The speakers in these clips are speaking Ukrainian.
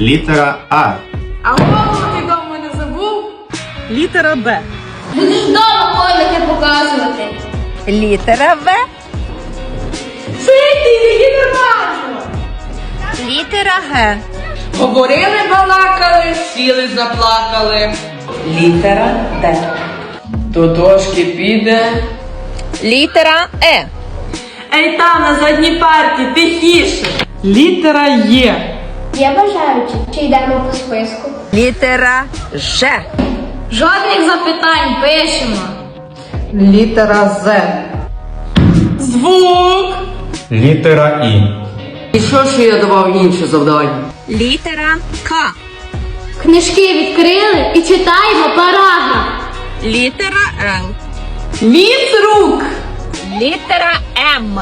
Літера А. А голову ти вдома не забув? Літера Б. Будеш вдома коники показувати. Літера В. Сиді, її нормально. Літера Г. Говорили, балакали, сіли, заплакали. Літера Д. До дошки піде. Літера Е. Ей там, на задній парті, тихіше. Літера Є. Є бажаючі, чи йдемо по списку? Літера Ж. Жодних запитань пишемо. Літера З. Звук. Літера І. І що ж я давав інше завдання? Літера К. Книжки відкрили і читаємо параграф. Літера Л. Ліс рук. Літера М.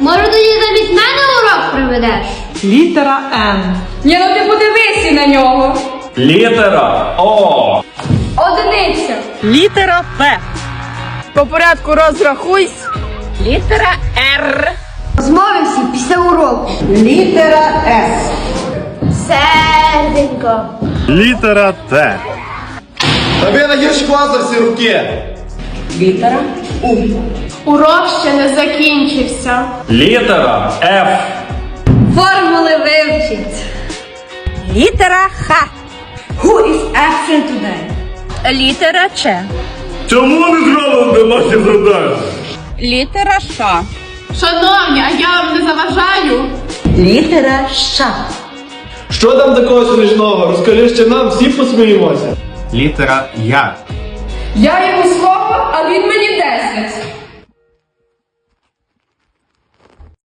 Може тоді замість мене урок проведеш? Літера Н. Ні, ну ти подивися на нього. Літера О. Одиниця. Літера П. По порядку розрахуйсь. Літера Р. Змовимося після уроку. Літера С. Серденько. Літера Т. Тобі на гірші клас за всі руки. Літера У. Урок ще не закінчився. Літера Ф. Формули. Літера Х. Who is absent today? Літера Ч. Чому не зробили домашні завдання? Літера Ш. Шановні, а я вам не заважаю. Літера Щ. Що там такого смішного? Розкажи ще нам, всі посміємося. Літера Я. Я йому